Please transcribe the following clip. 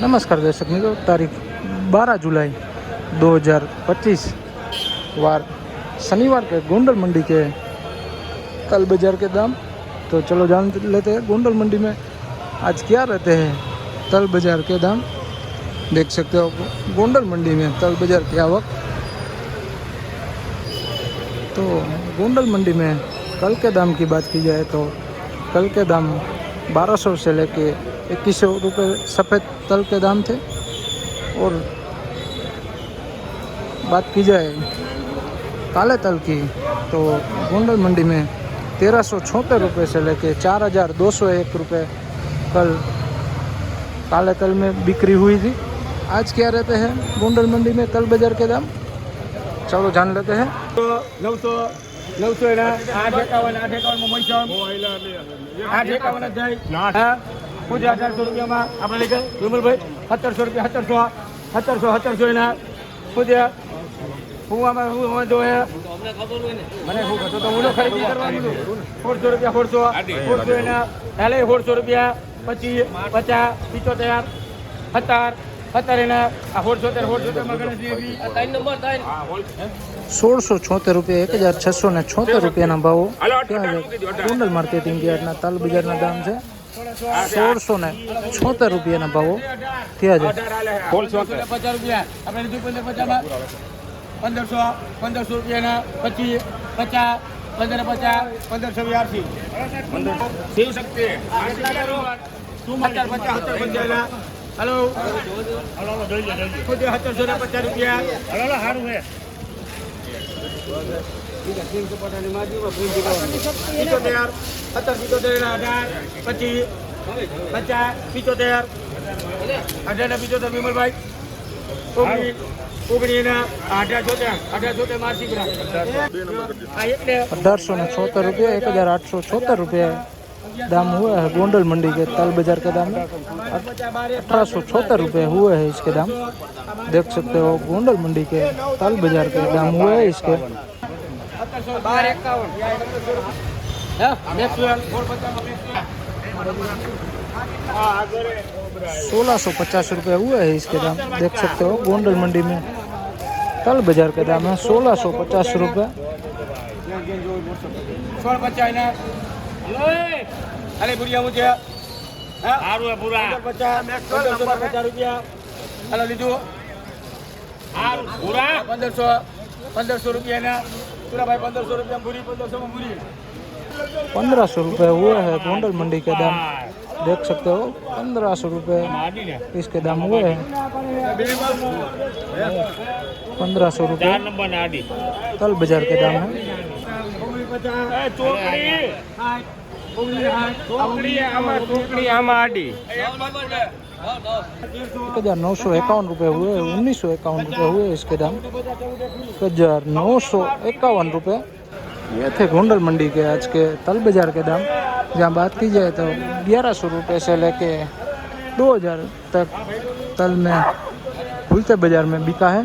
नमस्कार दर्शक मित्रों, तारीख 12 जुलाई 2025 वार शनिवार के गोंडल मंडी के कल बाज़ार के दाम। तो चलो जान लेते हैं, गोंडल मंडी में आज क्या रहते हैं तल बाज़ार के दाम। देख सकते हो, गोंडल मंडी में तल बाज़ार की आवक। तो गोंडल मंडी में कल के दाम की बात की जाए तो कल के दाम बारह सौ से लेके इक्कीस सौ रुपये सफ़ेद तल के दाम थे। और बात की जाए काले तल की तो गोंडल मंडी में तेरह सौ छोटे रुपये से लेके चार हज़ार दो सौ एक रुपये कल काले तल में बिक्री हुई थी। आज क्या रहते हैं गोंडल मंडी में तल बाज़ार के दाम? चलो जान लेते हैं। तो नौ सौ નવસો એના આઠ એકાવન આઠ એકાવન એકાવનમાં મહીસમ આઠ એકાવન જ જાય. હા? પૂજા અઢારસો રૂપિયામાં આપણે લઈ ગયા. વિમલભાઈ સત્તરસો રૂપિયા સત્તરસો સત્તરસો સત્તરસો એના. પૂજા ફુવામાં હું જો હે મને શું કરતો તો હું ખરીદી કરવાનું સોળસો રૂપિયા સોળસો સોળસો એના. હાલે સોળસો રૂપિયા. પચીસ પચાસ પિચોતેર સત્તર સોળસો છોતેર રૂપિયા એક હજાર છસો ને છોતેર રૂપિયાના ભાવો. ગોંડલ માર્કેટિંગ યાર્ડના તાલ બજારના દામ છે. સોળસો ને છોતેર રૂપિયાના ભાવો. ત્યાં છે પચાસ રૂપિયા. આપણે લીધું પંદર પંદરસો પંદરસો રૂપિયાના પચીસ પચાસ પંદર પચાસ પંદરસો બ્યાસી. શિવ શક્તિ. પચાસ પચાસ પંચાવન હલો. ખુદ સત્તરસો ને પચાસ રૂપિયા. સારું છે પિચોતેર સત્તર પિચોતેર અઢાર પચીસ પચાસ પિચોતેર અઢાર ને પિચોતેર વિમલભાઈ. ઓગણીસ ઓગણીસ ને અઢાર રૂપિયા એક હજાર આઠસો આ એટલે दाम हुआ है गोंडल मंडी के ताल बाज़ार का दाम अठारह सौ छोहत्तर रुपये हुए है इसके दाम। देख सकते हो, गोंडल मंडी के ताल बाज़ार के दाम हुए है इसके। सोलह सौ पचास रुपये हुए है इसके दाम। देख सकते हो, गोंडल मंडी में तल बाज़ार का दाम है सोलह सौ पचास रुपये। સોળ પચાસ ને અરે બુડિયા હું છે સારું પૂરા પચાસ પંદરસો ને પચાસ રૂપિયા હાલો લીધું પૂરા પંદરસો પંદરસો રૂપિયા ને પૂરાભાઈ પંદરસો રૂપિયા પૂરી પંદરસો માં પૂરી पंद्रह सौ रुपये हुए हैं गोंडल मंडी के दाम देख सकते हो पंद्रह सौ रुपये इसके दाम हुए हैं पंद्रह सौ रुपये तल बाजार के दाम है एक हज़ार नौ सौ इक्यावन रुपये हुए, उन्नीस सौ इक्यावन रुपये हुए इसके दाम। एक हज़ार नौ सौ इक्यावन रुपये। ये थे गोंडल मंडी के आज के तल बाज़ार के दाम। जहाँ बात की जाए तो ग्यारह सौ रुपये से लेके दो हज़ार तक तल में खुलते बाज़ार में बिका है।